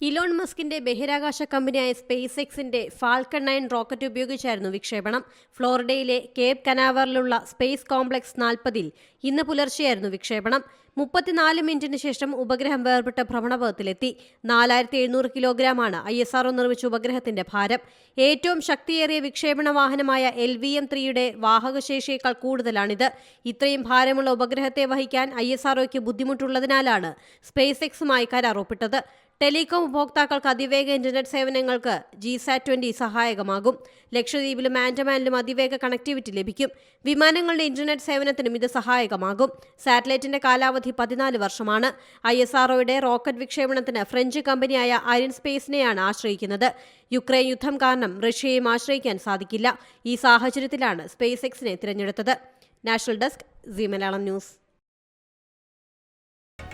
Elon മസ്കിന്റെ ബഹിരാകാശ കമ്പനിയായ സ്പേസ് എക്സിന്റെ ഫാൽക്കൺ നയൻ റോക്കറ്റ് ഉപയോഗിച്ചായിരുന്നു വിക്ഷേപണം. ഫ്ലോറിഡയിലെ കേപ് കനാവറിലുള്ള സ്പേസ് കോംപ്ലക്സ് നാൽപ്പതിൽ ഇന്ന് പുലർച്ചെയായിരുന്നു വിക്ഷേപണം. മുപ്പത്തിനാല് മിനിറ്റിന് ശേഷം ഉപഗ്രഹം വേർപെട്ട ഭ്രമണപഥത്തിലെത്തി. നാലായിരത്തി എഴുന്നൂറ് കിലോഗ്രാമാണ് ഐ എസ് ആർഒ നിർമ്മിച്ച ഉപഗ്രഹത്തിന്റെ ഭാരം. ഏറ്റവും ശക്തിയേറിയ വിക്ഷേപണ വാഹനമായ എൽ വി എം ത്രീയുടെ വാഹകശേഷിയേക്കാൾ കൂടുതലാണിത്. ഇത്രയും ഭാരമുള്ള ഉപഗ്രഹത്തെ വഹിക്കാൻ ഐ എസ് ആർഒയ്ക്ക് ബുദ്ധിമുട്ടുള്ളതിനാലാണ് സ്പേസ് എക്സുമായി കരാർ ഒപ്പിട്ടത്. ടെലികോം ഉപഭോക്താക്കൾക്ക് അതിവേഗ ഇന്റർനെറ്റ് സേവനങ്ങൾക്ക് ജി സാറ്റ് ട്വന്റി സഹായകമാകും. ലക്ഷദ്വീപിലും ആൻഡമാനിലും അതിവേഗ കണക്ടിവിറ്റി ലഭിക്കും. വിമാനങ്ങളുടെ ഇന്റർനെറ്റ് സേവനത്തിനും ഇത് സഹായകമാകും. സാറ്റലൈറ്റിന്റെ കാലാവധി പതിനാല് വർഷമാണ്. ഐ എസ് ആർഒയുടെ റോക്കറ്റ് വിക്ഷേപണത്തിന് ഫ്രഞ്ച് കമ്പനിയായ അയൺ സ്പേസിനെയാണ് ആശ്രയിക്കുന്നത്. യുക്രൈൻ യുദ്ധം കാരണം റഷ്യയെയും ആശ്രയിക്കാൻ സാധിക്കില്ല. ഈ സാഹചര്യത്തിലാണ് സ്പേസ് എക്സിനെ തിരഞ്ഞെടുത്തത്. National desk news.